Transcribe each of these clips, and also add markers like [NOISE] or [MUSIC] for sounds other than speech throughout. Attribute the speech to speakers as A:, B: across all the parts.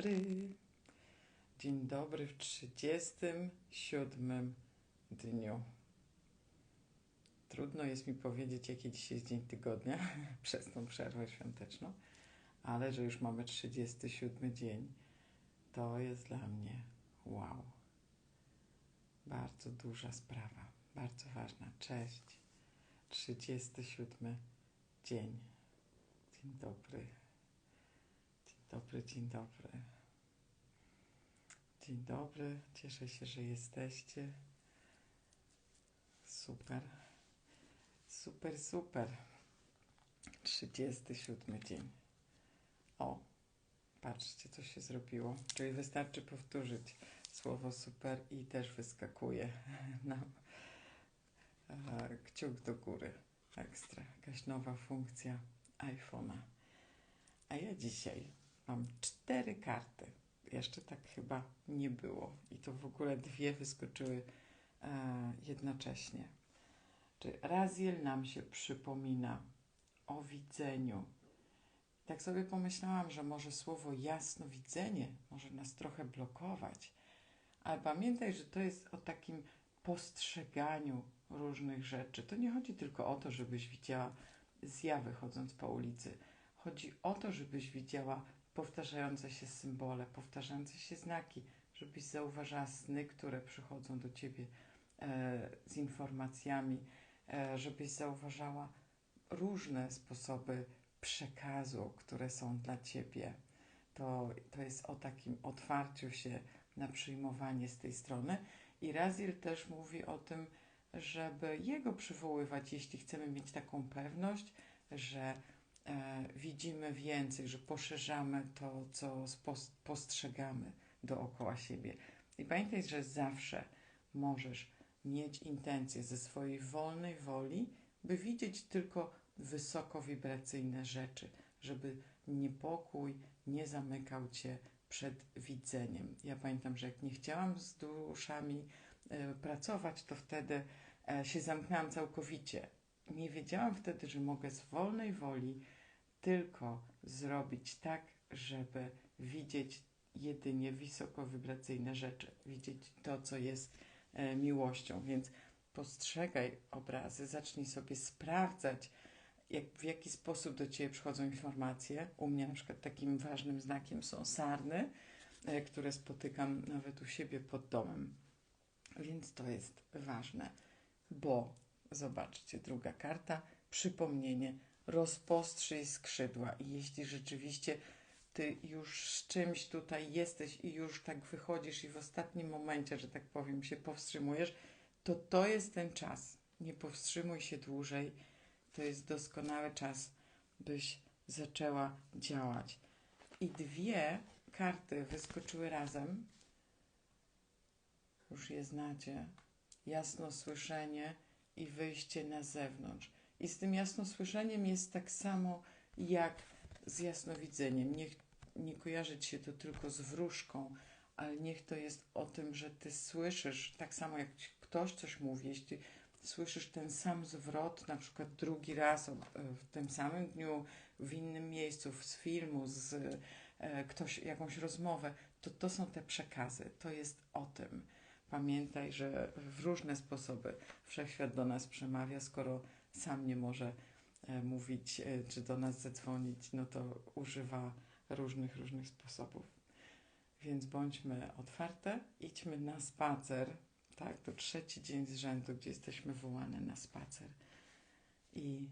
A: dobry. Dzień dobry w 37 dniu. Trudno jest mi powiedzieć, jaki dzisiaj jest dzień tygodnia [LAUGHS] przez tą przerwę świąteczną, ale że już mamy 37 dzień, to jest dla mnie wow. Bardzo duża sprawa, bardzo ważna. Cześć. 37 dzień. Dzień dobry. Dobry, dzień dobry. Dzień dobry, cieszę się, że jesteście. Super. Super, super. 37 dzień. O, patrzcie, co się zrobiło. Czyli wystarczy powtórzyć słowo super i też wyskakuje [LAUGHS] nam e, kciuk do góry. Ekstra. Jakaś nowa funkcja iPhone'a. A ja dzisiaj mam cztery karty. Jeszcze tak chyba nie było. I to w ogóle dwie wyskoczyły e, jednocześnie. Czy Raziel nam się przypomina o widzeniu. Tak sobie pomyślałam, że może słowo jasnowidzenie może nas trochę blokować. Ale pamiętaj, że to jest o takim postrzeganiu różnych rzeczy. To nie chodzi tylko o to, żebyś widziała zjawy chodząc po ulicy. Chodzi o to, żebyś widziała powtarzające się symbole, powtarzające się znaki, żebyś zauważała sny, które przychodzą do ciebie e, z informacjami, e, żebyś zauważała różne sposoby przekazu, które są dla ciebie. To, to jest o takim otwarciu się na przyjmowanie z tej strony. I Raziel też mówi o tym, żeby jego przywoływać, jeśli chcemy mieć taką pewność, że widzimy więcej, że poszerzamy to, co postrzegamy dookoła siebie. I pamiętaj, że zawsze możesz mieć intencję ze swojej wolnej woli, by widzieć tylko wysokowibracyjne rzeczy, żeby niepokój nie zamykał cię przed widzeniem. Ja pamiętam, że jak nie chciałam z duszami e, pracować, to wtedy e, się zamknęłam całkowicie. Nie wiedziałam wtedy, że mogę z wolnej woli tylko zrobić tak, żeby widzieć jedynie wysokowibracyjne rzeczy, widzieć to, co jest e, miłością. Więc postrzegaj obrazy, zacznij sobie sprawdzać, jak, w jaki sposób do Ciebie przychodzą informacje. U mnie na przykład takim ważnym znakiem są sarny, e, które spotykam nawet u siebie pod domem. Więc to jest ważne, bo zobaczcie, druga karta, przypomnienie, rozpostrzyj skrzydła. I jeśli rzeczywiście ty już z czymś tutaj jesteś i już tak wychodzisz i w ostatnim momencie, że tak powiem, się powstrzymujesz, to to jest ten czas. Nie powstrzymuj się dłużej to jest doskonały czas, byś zaczęła działać. I dwie karty wyskoczyły razem. Już je znacie. Jasno słyszenie i wyjście na zewnątrz. I z tym jasnosłyszeniem jest tak samo jak z jasnowidzeniem. Niech nie kojarzyć się to tylko z wróżką, ale niech to jest o tym, że ty słyszysz, tak samo jak ktoś coś mówi, jeśli słyszysz ten sam zwrot, na przykład drugi raz e, w tym samym dniu, w innym miejscu, z filmu, z e, ktoś, jakąś rozmowę, to to są te przekazy. To jest o tym. Pamiętaj, że w różne sposoby wszechświat do nas przemawia, skoro sam nie może e, mówić e, czy do nas zadzwonić, no to używa różnych, różnych sposobów. Więc bądźmy otwarte, idźmy na spacer tak? To trzeci dzień z rzędu, gdzie jesteśmy wołane na spacer. I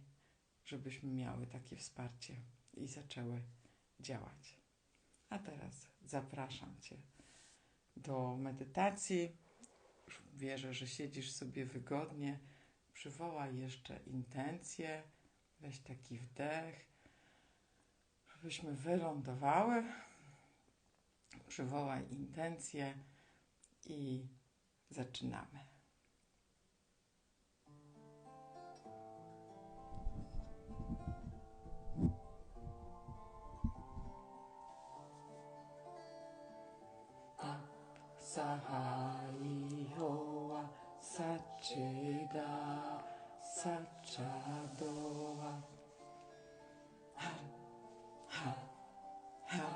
A: żebyśmy miały takie wsparcie i zaczęły działać. A teraz zapraszam Cię do medytacji. Wierzę, że siedzisz sobie wygodnie. Przywołaj jeszcze intencję. Weź taki wdech, żebyśmy wylądowały. Przywołaj intencję i Zaczynamy. Satchida Satchadoa Ha Ha Ha.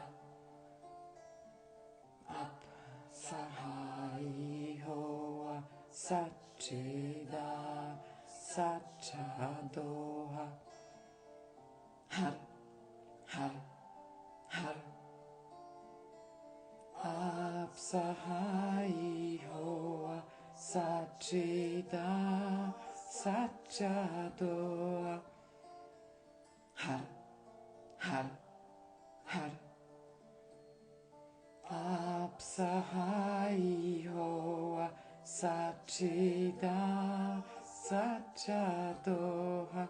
A: Up Sahai Hoa Satchida Satchadoa Har Har Har Up Sahai Hoa Satchida Satchadoa Har Har Har. Apsahai Hoa Satchida Satchadoha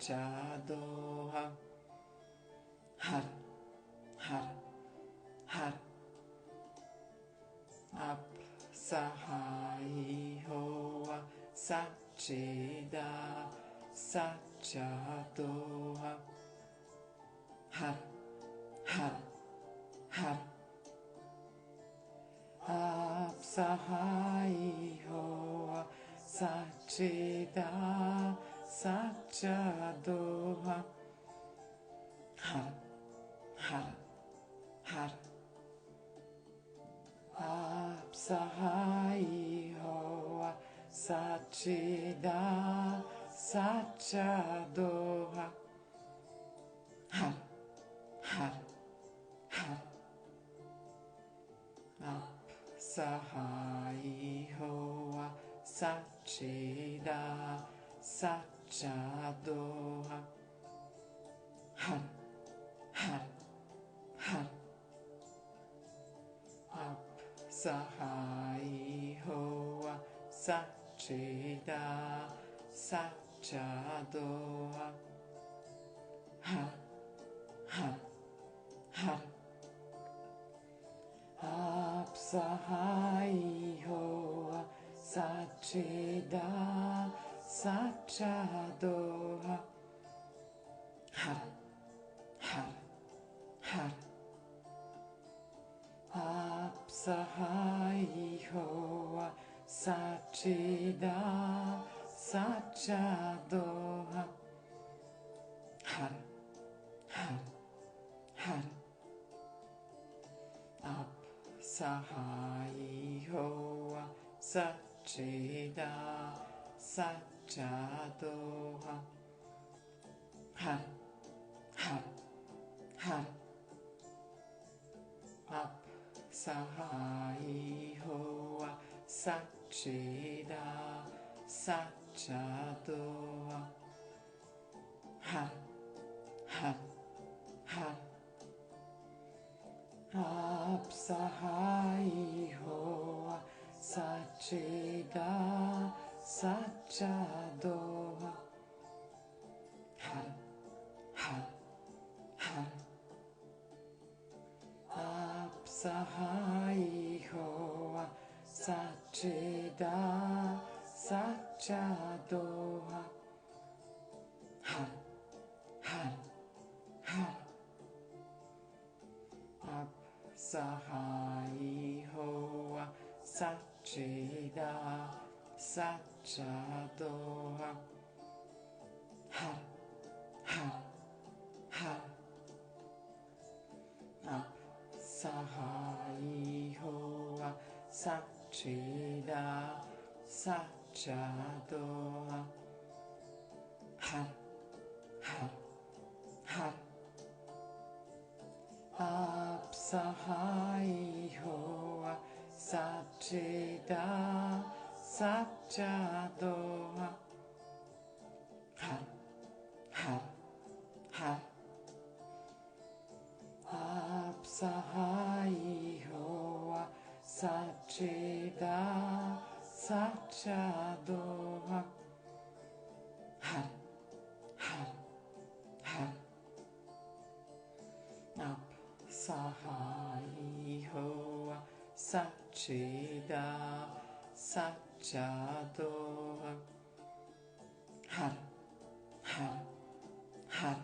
A: Chadoha. Har, har, har. Ap sahai hoa sacheda sachadoha. Har, har, har. Ap sahai hoa sacheda. Sacha Doha. Hara, Hara, Hara. Apsahai Hoa, Sachida, Sacha Doha. Hara, Hara, Hara. Apsahai Hoa, Sachida, Sacha Chadoha. Har, har, har. Up sahai hoa sacheda sachadoha. Har, har, har. Up sahai hoa sacheda sachadoha. Sachadoha. har har har. Apsahaihoa Sachida Sachadoha. har har. hara. Apsahaihoa Sachida Sachadoha. Chadoha. Hara. Hara. Hara. Ap. Sahai Hoa. Sacheda. Sachadoha. Hara. Hara. Hara. Ap. Sahai Hoa. Sacheda. Sachadoha. Jadova Har Har Har Apsahai Hova Sachida Sachadova Har Har Har Apsahai Hova Sachida Sachadova 자도와 할할할 아사하이호와 사치다 사자도와 할할할 앞사하이호와 사치다 사치다 자도와 할할할 압사하이호와 사치다 사자도와 할할할 압사하이호와 사치다 Sachadova. Har, har, har.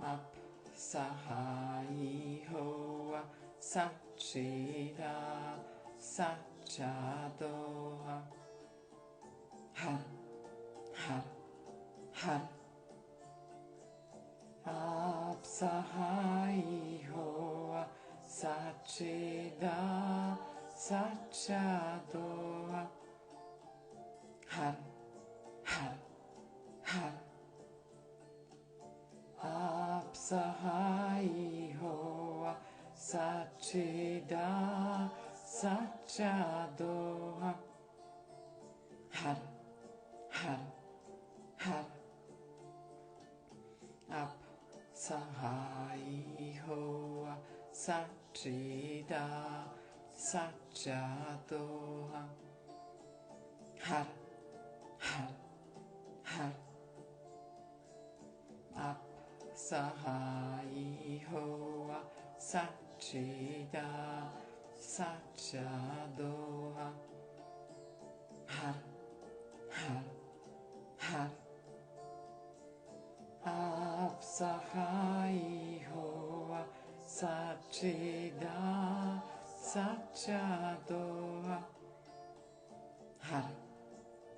A: Ap sahai hoa sachida sachadova. Har, har, har. Ap sahai hoa sachida saciadoa. Har, har, har. Apsahaihoa, sachida, saciadoa. चाहतो हर हर हर आप सहाई हो सच्चिदा सच्चा दोहा हर हर हर आप सहायी हो सच्चिदा satcha doa. Har,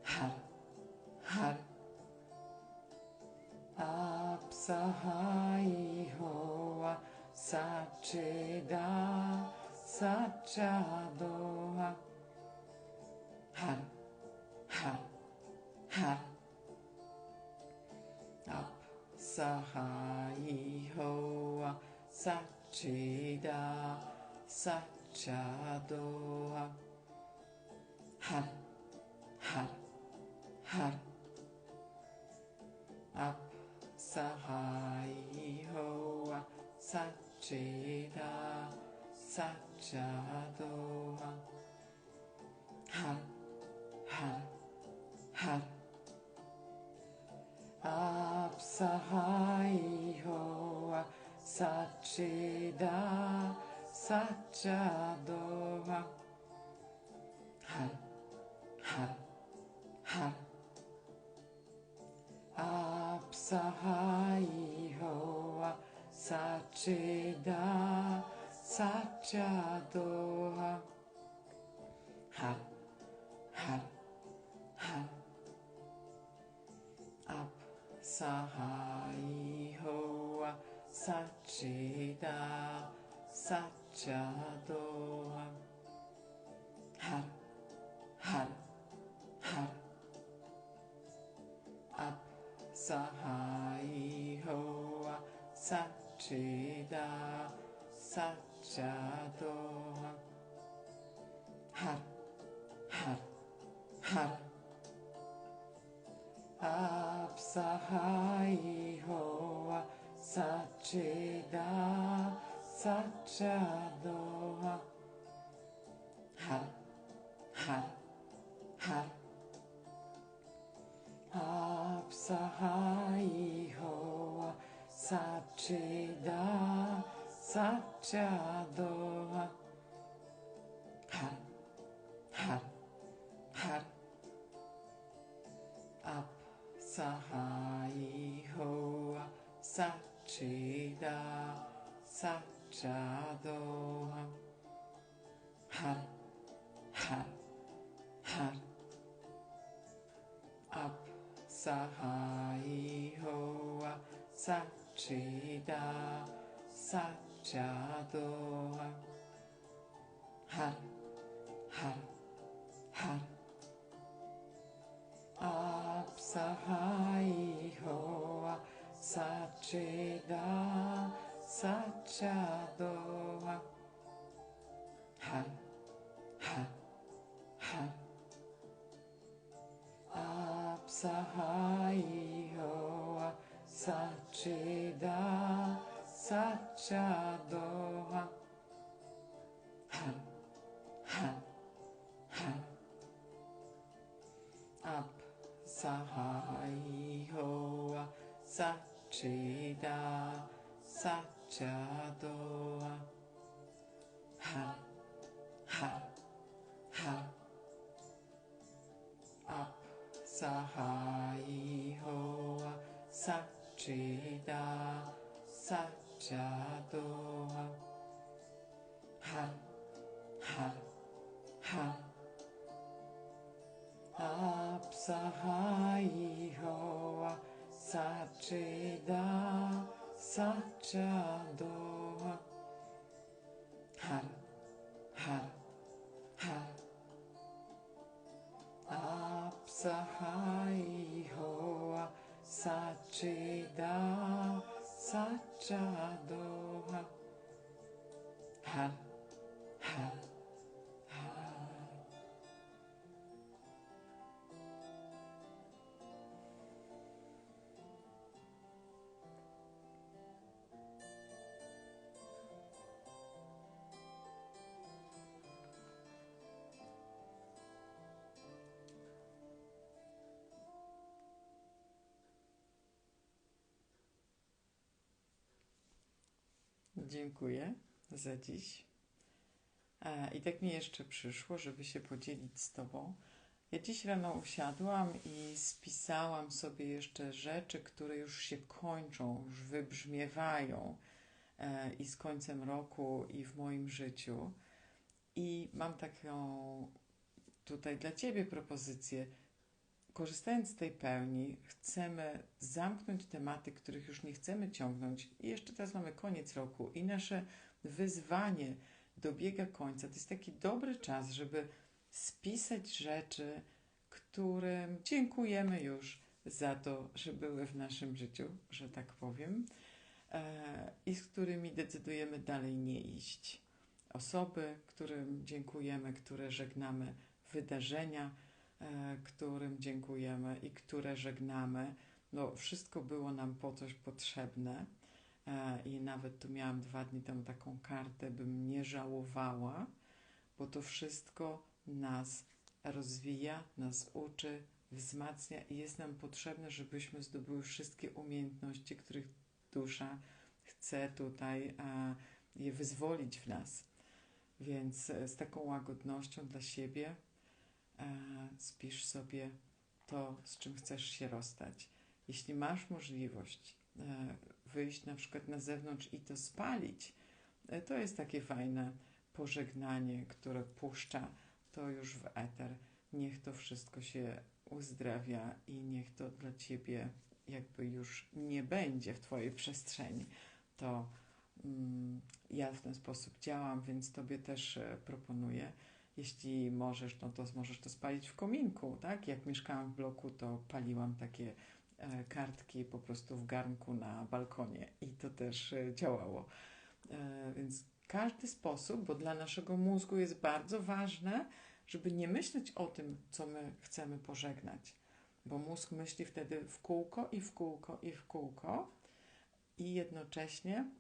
A: har, har. Ap sahai hoa satche da satcha doa. Har, har, har. Ap sahai hoa satche Chado ha har har har. आप सहाय हो सचेदा सचदो हर हर हर आप सहाय हो सचेदा サチャドはハはハアプサハイホはサチダサチャドはハはハアプサハイホはサチダサチダ चाहतो हर हर हर अब सहाय हो सच्चिदा सच्चातो हर हर हर आप सहाय हो सच्चिदा Sachida Sachadoha. Har Har Har. Apsahai Hoa Sachida Sachadoha. Har Har Har. Apsahai Hoa Sachida जादोहम हर हर हर अब सहायी हो सचिदा सच्चादोहम हर हर हर आप सहायी हो सचिदा Sacciado ha ha ha. Apsahaiho ha Sachida Sacciado ha ha ha. Ha Apsahaiho ha Sachida 자도와 하하하 앞사하이호와 삭지다 사자도와 하하하 앞사하이호와 삭지다 Sachadoha Har Har Har Apsahai Hoa Sachida Sachadoha Har Har Dziękuję za dziś. E, I tak mi jeszcze przyszło, żeby się podzielić z Tobą. Ja dziś rano usiadłam i spisałam sobie jeszcze rzeczy, które już się kończą, już wybrzmiewają e, i z końcem roku, i w moim życiu. I mam taką tutaj dla Ciebie propozycję. Korzystając z tej pełni, chcemy zamknąć tematy, których już nie chcemy ciągnąć. I jeszcze teraz mamy koniec roku i nasze wyzwanie dobiega końca. To jest taki dobry czas, żeby spisać rzeczy, którym dziękujemy już za to, że były w naszym życiu, że tak powiem, e, i z którymi decydujemy dalej nie iść. Osoby, którym dziękujemy, które żegnamy, wydarzenia, którym dziękujemy i które żegnamy. No, wszystko było nam po coś potrzebne. E, I nawet tu miałam dwa dni temu taką kartę, bym nie żałowała, bo to wszystko nas rozwija, nas uczy, wzmacnia i jest nam potrzebne, żebyśmy zdobyły wszystkie umiejętności, których dusza chce tutaj a, je wyzwolić w nas. Więc e, z taką łagodnością dla siebie spisz sobie to, z czym chcesz się rozstać. Jeśli masz możliwość e, wyjść na przykład na zewnątrz i to spalić, e, to jest takie fajne pożegnanie, które puszcza to już w eter. Niech to wszystko się uzdrawia i niech to dla ciebie jakby już nie będzie w twojej przestrzeni. To mm, ja w ten sposób działam, więc tobie też e, proponuję. Jeśli możesz, no to możesz to spalić w kominku, tak? Jak mieszkałam w bloku, to paliłam takie e, kartki po prostu w garnku na balkonie i to też e, działało. E, więc każdy sposób, bo dla naszego mózgu jest bardzo ważne, żeby nie myśleć o tym, co my chcemy pożegnać, bo mózg myśli wtedy w kółko i w kółko i w kółko i jednocześnie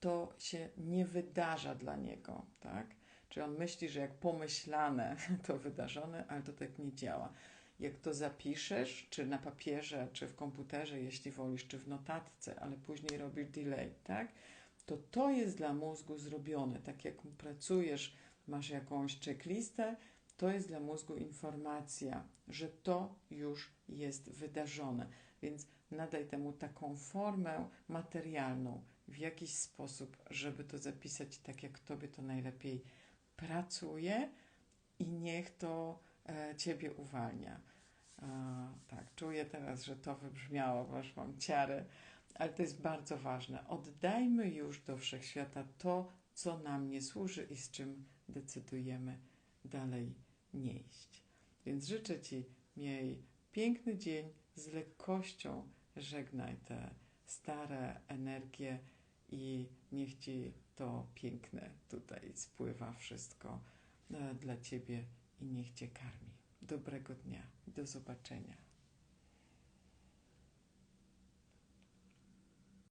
A: to się nie wydarza dla niego, tak? Czyli on myśli, że jak pomyślane, [LAUGHS] to wydarzone, ale to tak nie działa. Jak to zapiszesz, czy na papierze, czy w komputerze, jeśli wolisz, czy w notatce, ale później robisz delay, tak? To to jest dla mózgu zrobione. Tak jak pracujesz masz jakąś checklistę, to jest dla mózgu informacja, że to już jest wydarzone. Więc nadaj temu taką formę materialną w jakiś sposób, żeby to zapisać tak, jak tobie to najlepiej pracuje i niech to e, ciebie uwalnia. Tak, czuję teraz, że to wybrzmiało, bo już mam ciary, ale to jest bardzo ważne. Oddajmy już do wszechświata to, co nam nie służy i z czym decydujemy dalej nie iść. Więc życzę Ci, miej piękny dzień z lekkością, żegnaj te stare energie i niech Ci to piękne tutaj spływa wszystko e, dla Ciebie i niech Cię karmi. Dobrego dnia, do zobaczenia.